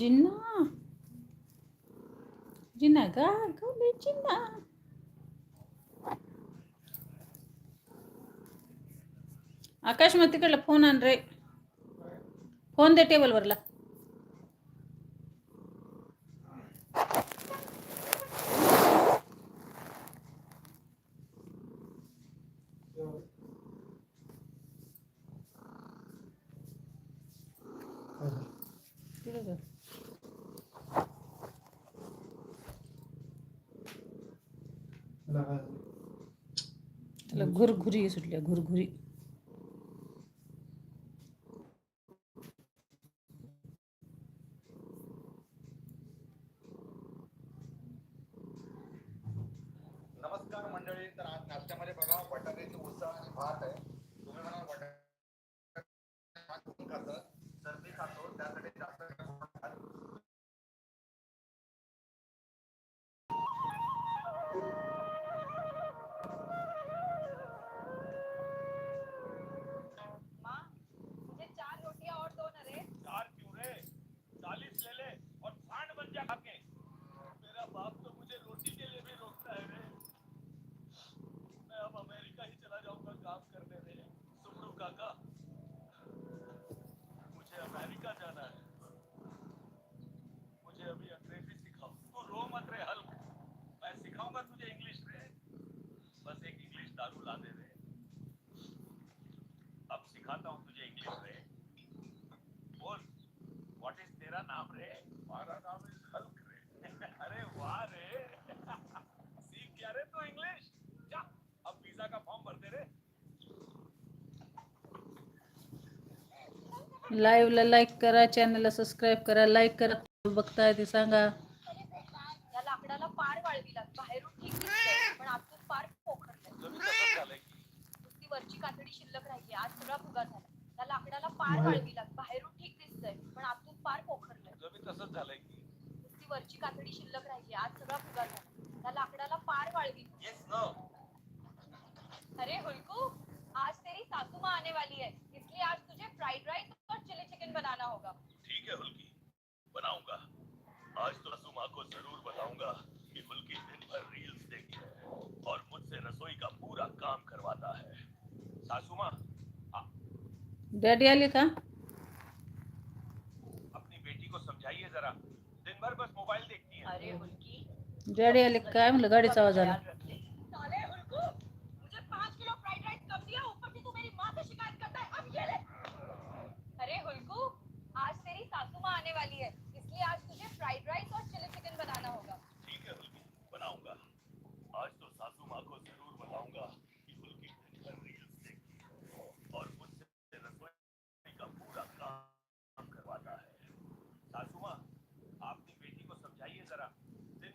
ಜಿನ್ನ? ಜಿನ್ನ ಗಾಗಲೇ ಜಿನ್ನ. ಆಕಾಶ್ ಮತ್ತಿಕಲ್ಲ ಫೋನ್ ಅನ್ರಿ ಫೋನ್ದೇ ಟೇಬಲ್ ಬರಲ್ಲ. Gracias. गुरघुरी सुटल्या घुरघुरी. लाईव्हला लाईक करा चॅनलला सबस्क्राईब करा लाईक करा बघताय ते सांगा. डैडी आले का? अपनी बेटी को समझाइए जरा। दिन भर बस मोबाइल देखती है। अरे उनकी डैडी आले काय म्हणलं गाडीचा आवाज आला?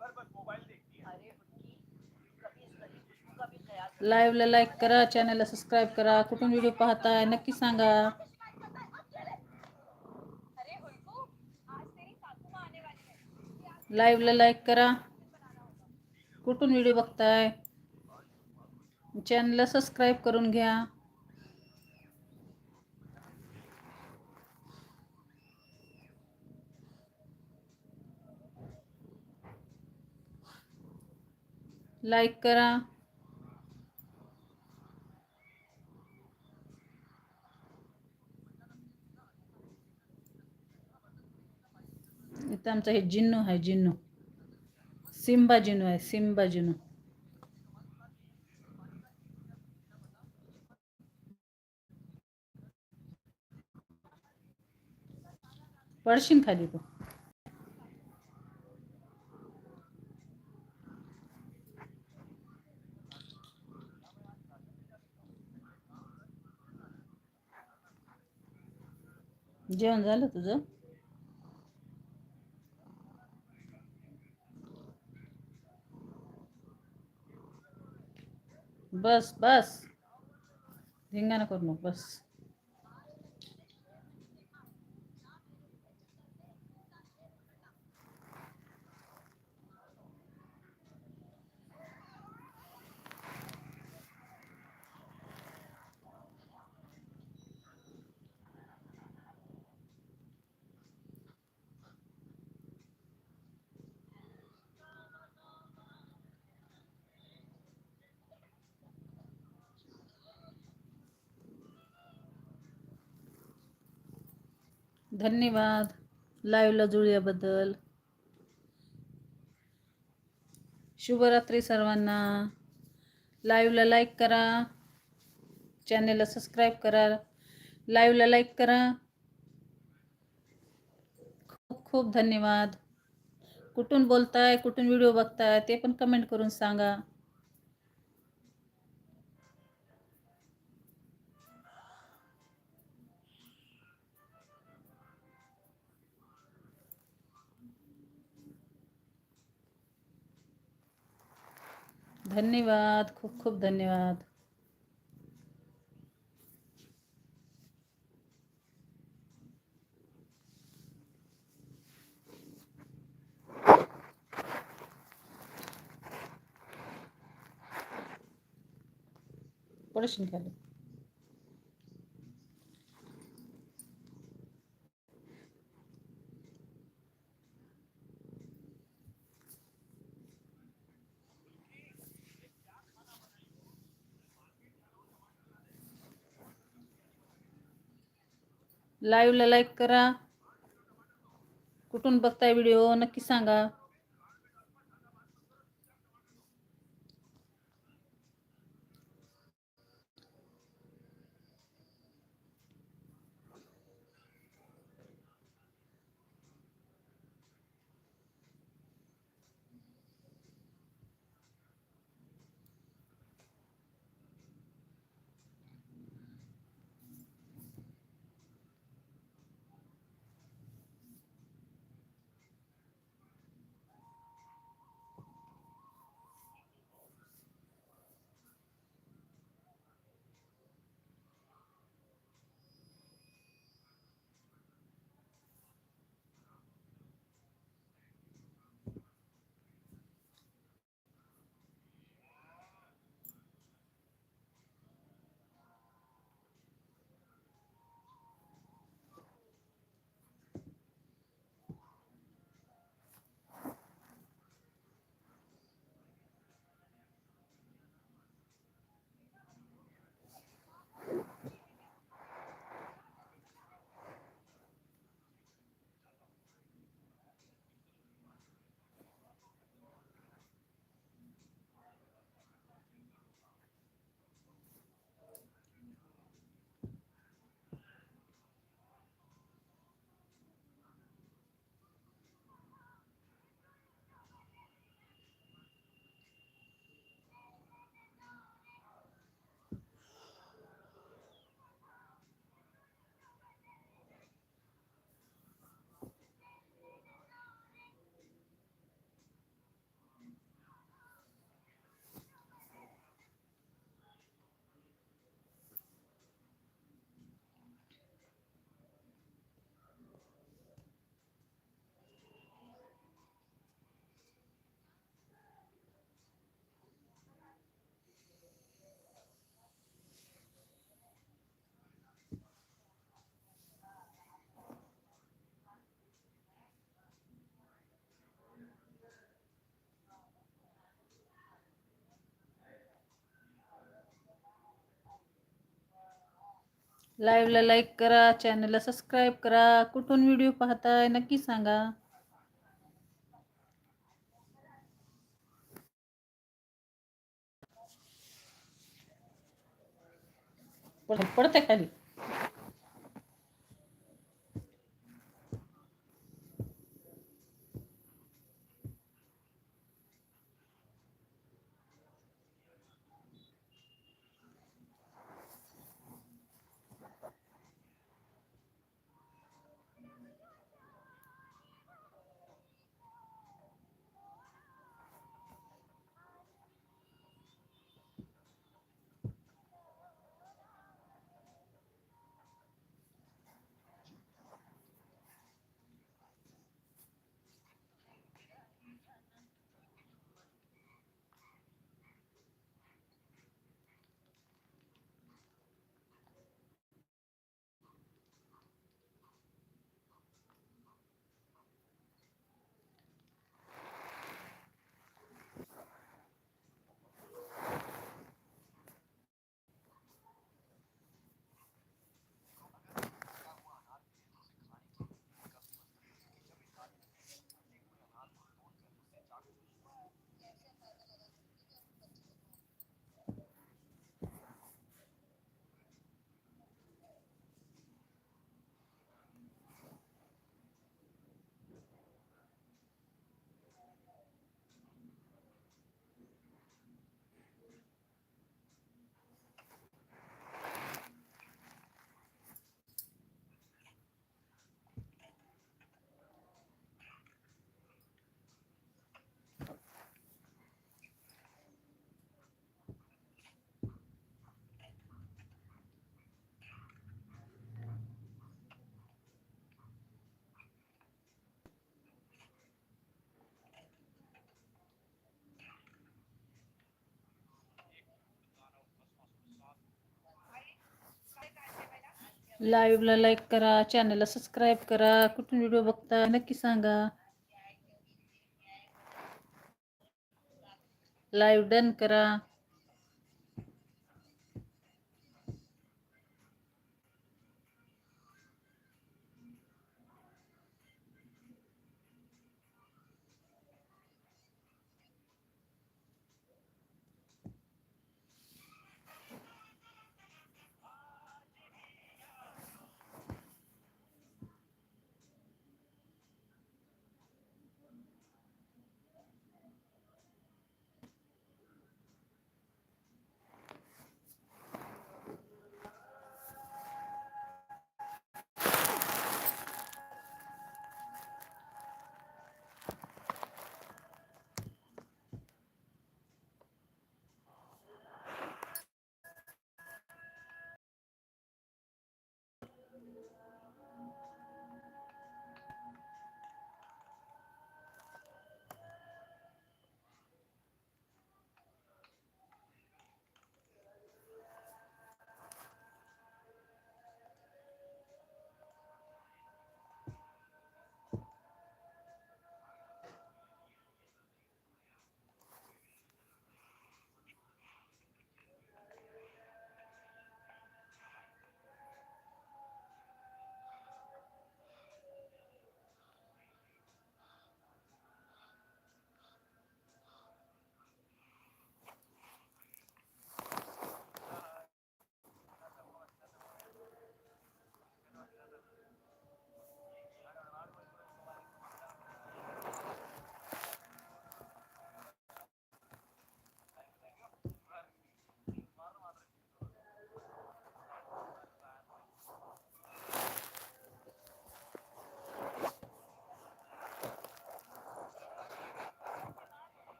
लाइव लाइक मोबाइल देखती है। करा कुछ वीडियो करा है व्हिडिओ नक्की सांगा। करा। कुठून व्हिडिओ बघताय चॅनलला सबस्क्राईब करून घया। लाईक करा. इथं आमचं हे जिन्नू आहे जिन्नू. सिंबा जिन्नू आहे सिंबा जिन्नू. पडशीन खाली तू. जेवण झालं तुझं? बस बस. धिंगाणा करू नको बस. धन्यवाद. लाईव्हला जुळल्याबद्दल. शुभरात्री सर्वांना. लाईव्हला लाईक करा. चॅनेलला सबस्क्राईब करा. लाईव्हला लाईक करा. खूप खूप धन्यवाद. कुठून बोलताय कुठून व्हिडिओ बघताय ते पण कमेंट करून सांगा. धन्यवाद खूप खूप धन्यवाद. पडशील लाईव्हला लाईक करा. कुठून बघताय व्हिडिओ नक्की सांगा. लाईव्हला लाईक करा चॅनलला सबस्क्राईब करा. कुठून व्हिडिओ पाहताय नक्की सांगा. पडते खाली. लाईव्हला लाईक करा चॅनलला सबस्क्राईब करा. कुठून व्हिडिओ बघता नक्की सांगा. लाईव्ह डन करा.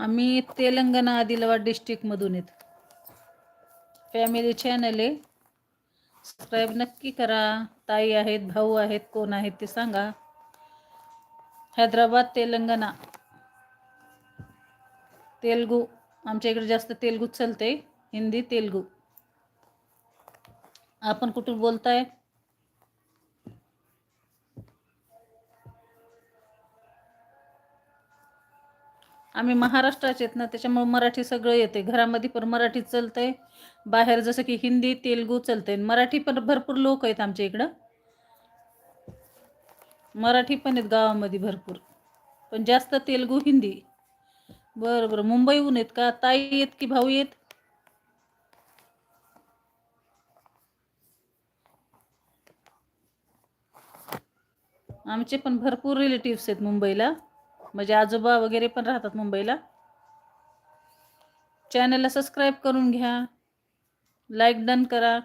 आम्ही तेलंगणा आदिलाबाद डिस्ट्रिक्टमधून येत. फॅमिली चॅनल आहे सबस्क्राईब नक्की करा. ताई आहेत भाऊ आहेत कोण आहेत ते सांगा. हैदराबाद तेलंगणा. तेलगू. आमच्या इकडे जास्त तेलगू चालते हिंदी तेलगू. आपण कुठून बोलताय? आम्ही महाराष्ट्राचे आहेत ना त्याच्यामुळे मराठी सगळं येते घरामध्ये पण मराठी चालतंय. बाहेर जसं की हिंदी तेलगू चालतंय. मराठी पण भरपूर लोक आहेत आमच्या इकडं. मराठी पण आहेत गावामध्ये भरपूर. पण जास्त तेलगू हिंदी. बरं बरं. मुंबईहून आहेत का? ताई आहेत की भाऊ आहेत? आमचे पण भरपूर रिलेटिव्स आहेत मुंबईला. म्हणजे आजोबा वगैरे पण राहतात मुंबईला. चॅनलला सबस्क्राईब करून घ्या. लाईक डन करा.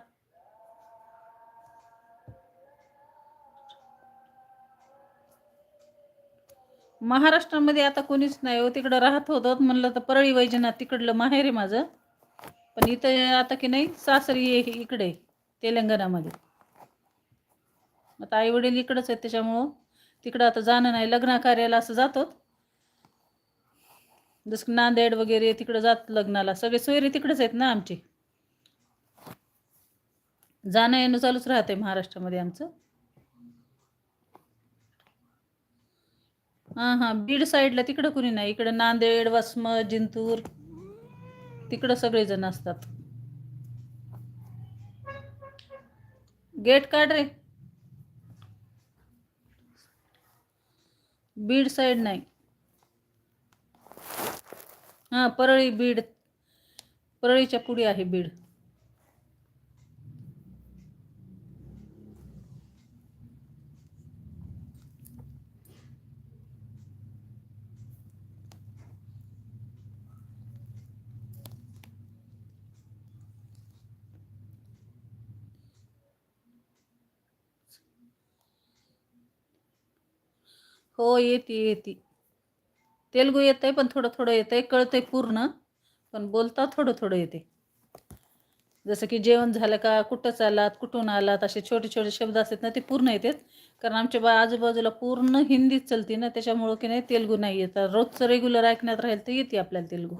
महाराष्ट्रामध्ये आता कोणीच नाही हो तिकडं राहत होतं. म्हणलं तर परळी वैजनाथ तिकडलं माहेर आहे माझं. पण इथं आता की नाही सासरी आहे इकडे तेलंगणामध्ये. आता आई वडील इकडंच आहेत त्याच्यामुळं. तिकडं आता जाणं नाही लग्न कार्याला असं जातो जसं नांदेड वगैरे तिकडं जात लग्नाला. सगळे सोयरे तिकडेच आहेत ना आमचे. जाणं येणं चालूच राहते महाराष्ट्रामध्ये आमचं. हां हां बीड साईडला तिकडं कुणी नाही. इकडं नांदेड वस्म जिंतूर तिकडं सगळेजण असतात. गेट काढ रे. बीड साईड नाही. हां परळी बीड. परळीच्या पुढे आहे बीड. हो येते येते. तेलगू येतंय पण थोडं थोडं येतंय कळतंय पूर्ण पण बोलता थोडं थोडं येते. जसं की जेवण झालं का कुठंच आलात कुठून आलात असे छोटे छोटे शब्द असतात ना ते पूर्ण येतात. कारण आमच्या बा आजूबाजूला पूर्ण हिंदीच चलते ना त्याच्यामुळं की नाही तेलगू नाही येत. रोजचं रेग्युलर ऐकण्यात राहील तर येते आपल्याला तेलगू.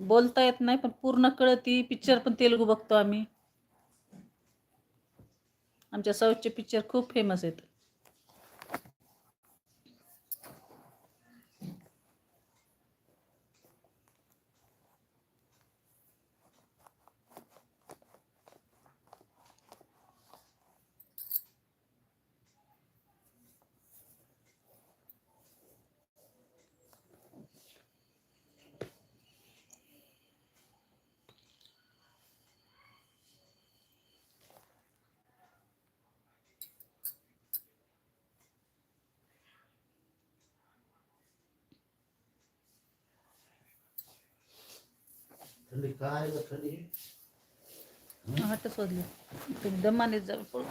बोलता येत नाही पण पूर्ण कळती पिक्चर पण तेलगू बघतो आम्ही. आमच्या साऊथचे पिक्चर खूप फेमस आहेत. थंडी काय ग थंडी? आठच वाजले तुम्ही दमाने जा पळू.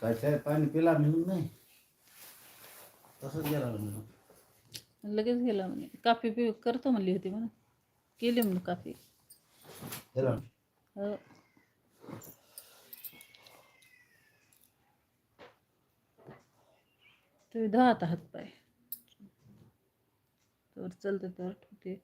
काय काय पाणी पिला म्हणून नाही? तसंच गेला म्हणून. लगेच गेला म्हणे. काफी पि करतो म्हणली होती म्हणा केली म्हणून काफी. गेला हो. तुम्ही धात आहात पाय. चलते तर ठेवते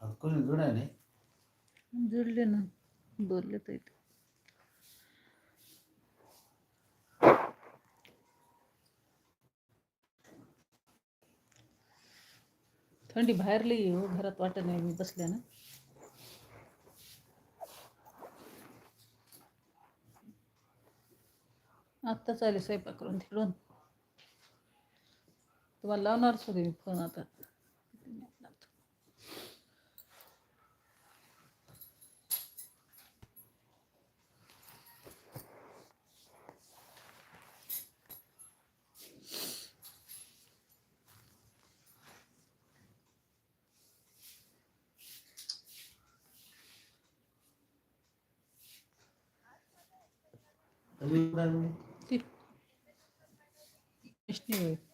आता कोणी जुळले ना. बोलले तर थंडी बाहेर लई हो घरात वाटत नाही मी बसल्या ना आत्ताच चालेल स्वयंपाक करून तिकडून. तुम्हाला लावणारच होते मी फोन आता. Lembra-me. Tipo. É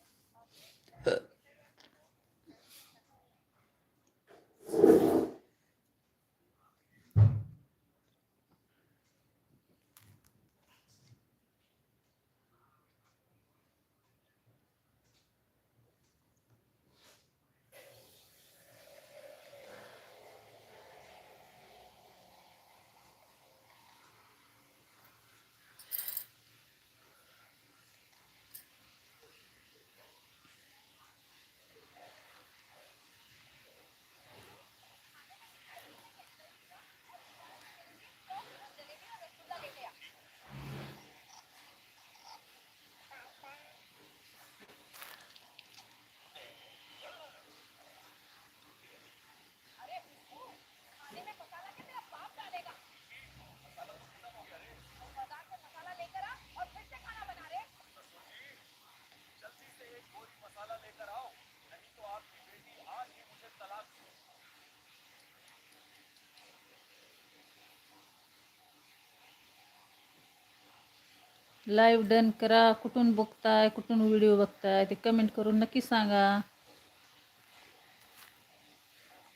लाईव्ह डन करा. कुठून बघताय कुठून व्हिडिओ बघताय ते कमेंट करून नक्की सांगा.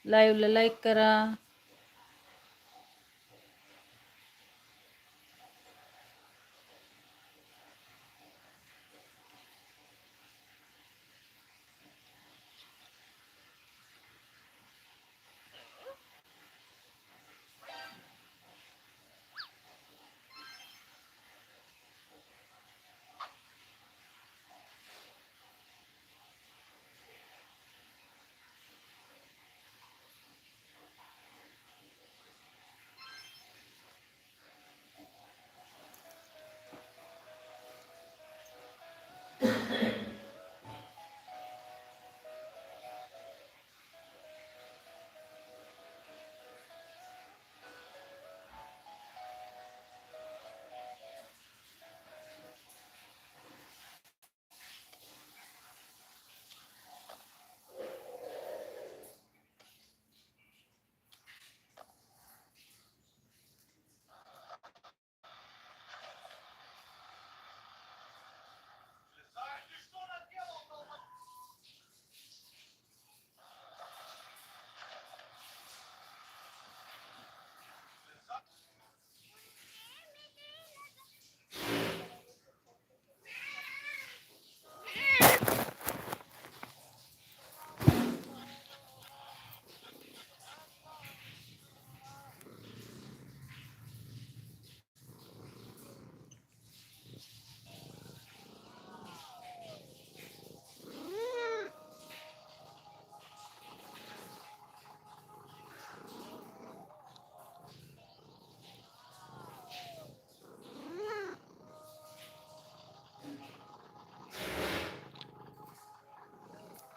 लाईव्हला लाईक करा.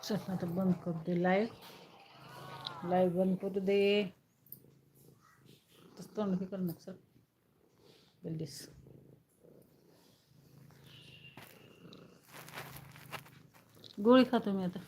चल आता बंद करू दे लाईव्ह लाईव्ह बंद करू दे. तसं तोंड हे कर ना सर गल्लीस गोळी खातो मी आता.